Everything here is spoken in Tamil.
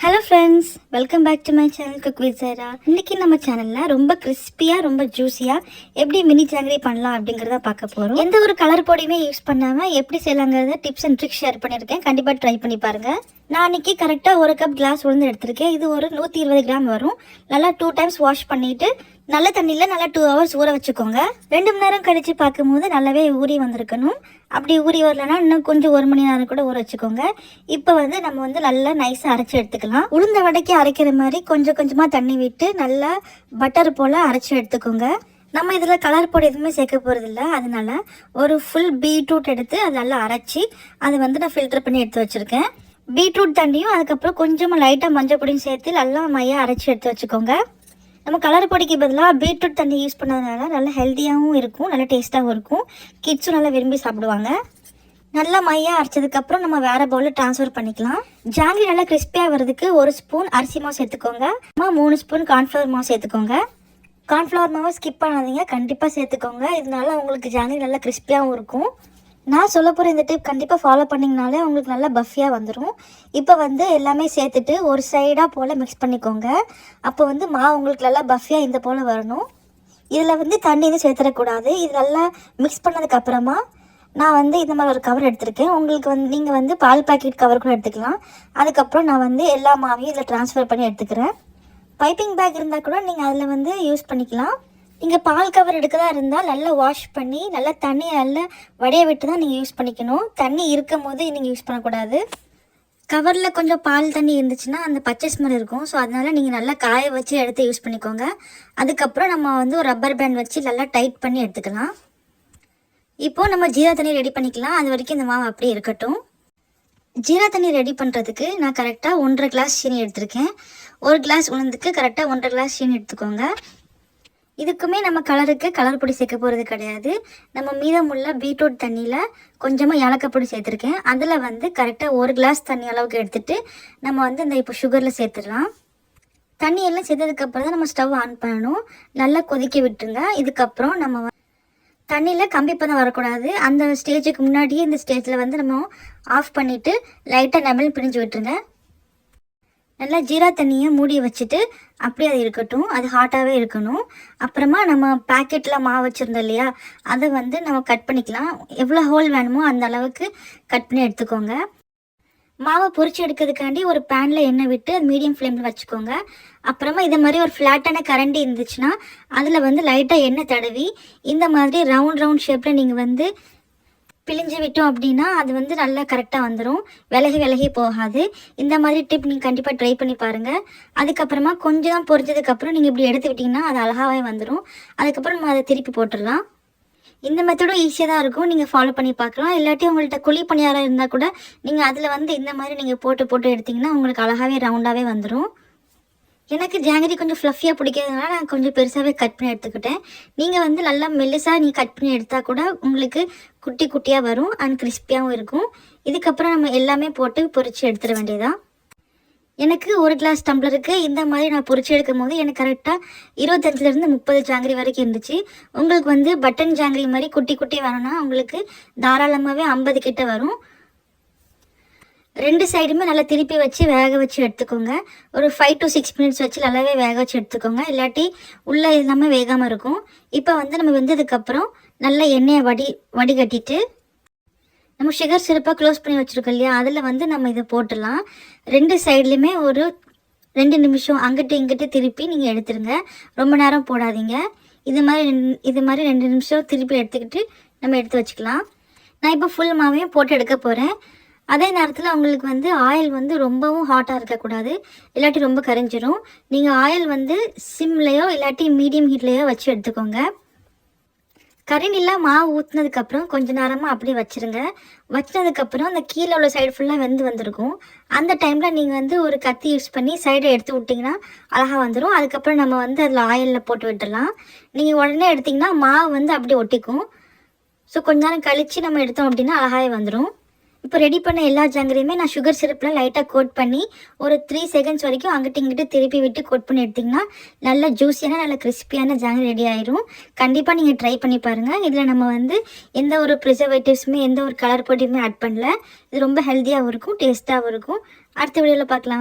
Hello friends welcome back to my channel cook with Saira இன்றைக்கி நம்ம சேனலில் ரொம்ப கிறிஸ்பியாக ரொம்ப ஜூஸியாக எப்படி மினி ஜாங்கிரி பண்ணலாம் அப்படிங்கிறத பார்க்க போகிறோம் எந்த ஒரு கலர் பொடியுமே யூஸ் பண்ணாமல் எப்படி செய்யலாங்கிறத டிப்ஸ் அண்ட் ட்ரிக்ஸ் ஷேர் பண்ணியிருக்கேன். கண்டிப்பாக ட்ரை பண்ணி பாருங்கள் நான் அன்றைக்கி கரெக்டாக ஒரு கப் கிளாஸ் உளுந்து எடுத்திருக்கேன். இது ஒரு நூற்றி இருபது கிராம் வரும். நல்லா டூ டைம்ஸ் வாஷ் பண்ணிவிட்டு நல்ல தண்ணியில் நல்லா டூ ஹவர்ஸ் ஊற வச்சுக்கோங்க. ரெண்டு மணி நேரம் கழித்து பார்க்கும்போது நல்லாவே ஊறி வந்திருக்கணும். அப்படி ஊறி வரலன்னா இன்னும் கொஞ்சம் ஒரு மணி நேரம் கூட ஊற வச்சுக்கோங்க. இப்போ வந்து நம்ம வந்து நல்லா நைஸாக அரைச்சி எடுத்துக்கலாம். உளுந்த வடைக்கு அரைக்கிற மாதிரி கொஞ்சம் கொஞ்சமாக தண்ணி விட்டு நல்லா பட்டர் போல் அரைச்சி எடுத்துக்கோங்க. நம்ம இதில் கலர் பொடி எதுவுமே சேர்க்க போகிறதில்ல அதனால ஒரு ஃபுல் பீட்ரூட் எடுத்து அதை நல்லா அரைச்சி அதை வந்து நான் ஃபில்டர் பண்ணி எடுத்து வச்சுருக்கேன். பீட்ரூட் தண்ணியும் அதுக்கப்புறம் கொஞ்சமாக லைட்டாக மஞ்சள் பொடியும் சேர்த்து நல்லா மையாக அரைச்சி எடுத்து வச்சுக்கோங்க. நம்ம கலர் பொடிக்கு பதிலாக பீட்ரூட் தண்ணி யூஸ் பண்ணதுனால நல்லா ஹெல்த்தியாகவும் இருக்கும் நல்லா டேஸ்ட்டாகவும் இருக்கும். கிட்ஸும் நல்லா விரும்பி சாப்பிடுவாங்க. நல்லா மையாக அரைச்சதுக்கப்புறம் நம்ம வேறு பவுலில் ட்ரான்ஸ்ஃபர் பண்ணிக்கலாம். ஜாங்கிரி நல்லா கிறிஸ்பியாக வர்றதுக்கு ஒரு ஸ்பூன் அரிசி மாவு சேர்த்துக்கோங்க. அம்மா மூணு ஸ்பூன் கார்ன்ஃப்ளவர் மாவு சேர்த்துக்கோங்க. கார்ன்ஃப்ளவர் மாவு ஸ்கிப் பண்ணாதீங்க கண்டிப்பாக சேர்த்துக்கோங்க. இதனால உங்களுக்கு ஜாங்கிரி நல்லா கிறிஸ்பியாகவும் இருக்கும். நான் சொல்ல போகிற இந்த டிப் கண்டிப்பாக ஃபாலோ பண்ணிங்கனாலே உங்களுக்கு நல்லா பஃபியாக வந்துடும் இப்போ வந்து எல்லாமே சேர்த்துட்டு ஒரு சைடாக போல் மிக்ஸ் பண்ணிக்கோங்க. அப்போ வந்து மா உங்களுக்கு நல்லா பஃபியாக இந்த போல் வரணும். இதில் வந்து தண்ணி எதுவும் சேர்த்துடக்கூடாது. இது நல்லா மிக்ஸ் பண்ணதுக்கப்புறமா நான் வந்து இந்த மாதிரி ஒரு கவர் எடுத்திருக்கேன். உங்களுக்கு வந்து நீங்கள் வந்து பால் பாக்கெட் கவர் கூட எடுத்துக்கலாம். அதுக்கப்புறம் நான் வந்து எல்லா மாவையும் இதில் ட்ரான்ஸ்ஃபர் பண்ணி எடுத்துக்கிறேன். பைப்பிங் பேக் இருந்தால் கூட நீங்கள் அதில் வந்து யூஸ் பண்ணிக்கலாம். நீங்கள் பால் கவர் எடுக்கிறதா இருந்தால் நல்லா வாஷ் பண்ணி நல்லா தண்ணியை நல்லா வடைய விட்டு தான் நீங்கள் யூஸ் பண்ணிக்கணும். தண்ணி இருக்கும் போது நீங்கள் யூஸ் பண்ணக்கூடாது. கவரில் கொஞ்சம் பால் தண்ணி இருந்துச்சுன்னா அந்த பச்சை ஸ்மெல் இருக்கும். ஸோ அதனால் நீங்கள் நல்லா காய வச்சு எடுத்து யூஸ் பண்ணிக்கோங்க. அதுக்கப்புறம் நம்ம வந்து ஒரு ரப்பர் பேண்ட் வச்சு நல்லா டைட் பண்ணி எடுத்துக்கலாம். இப்போது நம்ம ஜீரா தண்ணி ரெடி பண்ணிக்கலாம். அது வரைக்கும் இந்த மாவு அப்படியே இருக்கட்டும். ஜீரா தண்ணி ரெடி பண்ணுறதுக்கு நான் கரெக்டாக ஒன்றரை கிளாஸ் சீனி எடுத்திருக்கேன். ஒரு கிளாஸ் உளுந்துக்கு கரெக்டாக ஒன்றரை கிளாஸ் சீனி எடுத்துக்கோங்க. இதுக்குமே நம்ம கலருக்கு கலர் பொடி சேர்க்க போகிறது கிடையாது. நம்ம மீதமுள்ள பீட்ரூட் தண்ணியில் கொஞ்சமாக ஏலக்காய் பொடி சேர்த்துருக்கேன். அதில் வந்து கரெக்டாக ஒரு கிளாஸ் தண்ணி அளவுக்கு எடுத்துகிட்டு நம்ம வந்து இந்த இப்போ சுகரில் சேர்த்துடலாம். தண்ணி எல்லாம் சேர்த்ததுக்கப்புறம் தான் நம்ம ஸ்டவ் ஆன் பண்ணணும். நல்லா கொதிக்க விட்டுருங்க. இதுக்கப்புறம் நம்ம தண்ணியில் கம்பி பதம் வரக்கூடாது. அந்த ஸ்டேஜுக்கு முன்னாடியே இந்த ஸ்டேஜில் வந்து நம்ம ஆஃப் பண்ணிவிட்டு லைட்டாக நெமல் பிரிஞ்சு விட்டுருங்க. நல்லா ஜீரா தண்ணியை மூடி வச்சுட்டு அப்படியே அது இருக்கட்டும். அது ஹாட்டாகவே இருக்கணும். அப்புறமா நம்ம பேக்கெட்டில் மாவு வச்சுருந்தோம் இல்லையா? அதை வந்து நம்ம கட் பண்ணிக்கலாம். எவ்வளோ ஹோல் வேணுமோ அந்த அளவுக்கு கட் பண்ணி எடுத்துக்கோங்க. மாவை பொறிச்சு எடுக்கிறதுக்காண்டி ஒரு பேனில் எண்ணெய் விட்டு அது மீடியம் ஃப்ளேமில் வச்சுக்கோங்க. அப்புறமா இதை மாதிரி ஒரு ஃப்ளாட்டான கரண்டி இருந்துச்சுன்னா அதில் வந்து லைட்டாக எண்ணெய் தடவி இந்த மாதிரி ரவுண்ட் ரவுண்ட் ஷேப்பில் நீங்கள் வந்து பிழிஞ்சு விட்டோம் அப்படின்னா அது வந்து நல்லா கரெக்டாக வந்துடும் விலகி விலகி போகாது. இந்த மாதிரி டிப் நீங்கள் கண்டிப்பாக ட்ரை பண்ணி பாருங்கள் அதுக்கப்புறமா கொஞ்சம் தான் பொரிஞ்சதுக்கப்புறம் நீங்கள் இப்படி எடுத்து விட்டிங்கன்னா அது அழகாகவே வந்துடும் அதுக்கப்புறம் நம்ம அதை திருப்பி போட்டுடலாம். இந்த மெத்தடும் ஈஸியாக தான் இருக்கும். நீங்கள் ஃபாலோ பண்ணி பார்க்கலாம். இல்லாட்டி உங்கள்கிட்ட குழி பணியாரம் இருந்தால் கூட நீங்கள் அதில் வந்து இந்த மாதிரி நீங்கள் போட்டு போட்டு எடுத்திங்கன்னா உங்களுக்கு அழகாகவே ரவுண்டாகவே வந்துடும் எனக்கு ஜாங்கிரி கொஞ்சம் ஃப்ளஃபியாக பிடிக்கிறதுனால நான் கொஞ்சம் பெருசாகவே கட் பண்ணி எடுத்துக்கிட்டேன். நீங்கள் வந்து நல்லா மெல்லிசாக நீங்கள் கட் பண்ணி எடுத்தால் கூட உங்களுக்கு குட்டி குட்டியாக வரும் அண்ட் கிறிஸ்பியாகவும் இருக்கும். இதுக்கப்புறம் நம்ம எல்லாமே போட்டு பொரித்து எடுத்துட வேண்டியதான் எனக்கு ஒரு கிளாஸ் டம்ளருக்கு இந்த மாதிரி நான் பொறிச்சு எடுக்கும் போது எனக்கு கரெக்டாக இருபத்தஞ்சிலேருந்து முப்பது ஜாங்கிரி வரைக்கும் இருந்துச்சு. உங்களுக்கு வந்து பட்டன் ஜாங்கிரி மாதிரி குட்டி குட்டி வேணும்னா உங்களுக்கு தாராளமாகவே ஐம்பது கிட்ட வரும். ரெண்டு சைடுமே நல்லா திருப்பி வச்சு வேக வச்சு எடுத்துக்கோங்க. ஒரு ஃபைவ் டு சிக்ஸ் மினிட்ஸ் வச்சு நல்லாவே வேக வச்சு எடுத்துக்கோங்க. இல்லாட்டி உள்ளே இல்லாமல் வேகாமல் இருக்கும். இப்போ வந்து நம்ம வெந்ததுக்கப்புறம் நல்லா எண்ணெயை வடி வடிகட்டிட்டு நம்ம சுகர் சிறப்பாக க்ளோஸ் பண்ணி வச்சுருக்கோம் இல்லையா? அதில் வந்து நம்ம இதை போட்டுடலாம். ரெண்டு சைட்லேயுமே ஒரு ரெண்டு நிமிஷம் அங்கிட்டு இங்கிட்டு திருப்பி நீங்கள் எடுத்துருங்க. ரொம்ப நேரம் போடாதீங்க. இது மாதிரி இது மாதிரி ரெண்டு நிமிஷம் திருப்பி எடுத்துக்கிட்டு நம்ம எடுத்து வச்சுக்கலாம். நான் இப்போ ஃபுல் மாவையும் போட்டு எடுக்க போகிறேன் அதே நேரத்தில் உங்களுக்கு வந்து ஆயில் வந்து ரொம்பவும் ஹாட்டாக இருக்கக்கூடாது இல்லாட்டி ரொம்ப கரைஞ்சிரும். நீங்கள் ஆயில் வந்து சிம்லேயோ இல்லாட்டி மீடியம் ஹீட்லேயோ வச்சு எடுத்துக்கோங்க. கரண்டிலாம் மாவு ஊற்றுனதுக்கப்புறம் கொஞ்ச நேரமாக அப்படியே வச்சுருங்க. வச்சினதுக்கப்புறம் அந்த கீழே உள்ள சைடு ஃபுல்லாக வெந்து வந்திருக்கும். அந்த டைமில் நீங்கள் வந்து ஒரு கத்தி யூஸ் பண்ணி சைடை எடுத்து விட்டிங்கன்னா அழகாக வந்துடும் அதுக்கப்புறம் நம்ம வந்து அதில் ஆயிலில் போட்டு விட்டுடலாம். நீங்கள் உடனே எடுத்திங்கன்னா மாவு வந்து அப்படியே ஒட்டிக்கும். ஸோ கொஞ்ச நேரம் கழித்து நம்ம எடுத்தோம் அப்படின்னா அழகாகவே வந்துடும் இப்போ ரெடி பண்ண எல்லா ஜாங்கிரியுமே நான் சுகர் சிரப்பில் லைட்டாக கோட் பண்ணி ஒரு த்ரீ செகண்ட்ஸ் வரைக்கும் அங்கிட்டு இங்கிட்டு திருப்பி விட்டு கோட் பண்ணி எடுத்திங்கன்னா நல்ல ஜூஸியான நல்ல கிறிஸ்பியான ஜாங்கிரி ரெடி ஆயிரும். கண்டிப்பாக நீங்கள் ட்ரை பண்ணி பாருங்கள் இதில் நம்ம வந்து எந்த ஒரு ப்ரிசர்வேட்டிவ்ஸுமே எந்த ஒரு கலர் பொடியுமே ஆட் பண்ணல. இது ரொம்ப ஹெல்த்தியாகவும் இருக்கும் டேஸ்ட்டாகவும் இருக்கும். அடுத்த வீடியோவில் பார்க்கலாம்.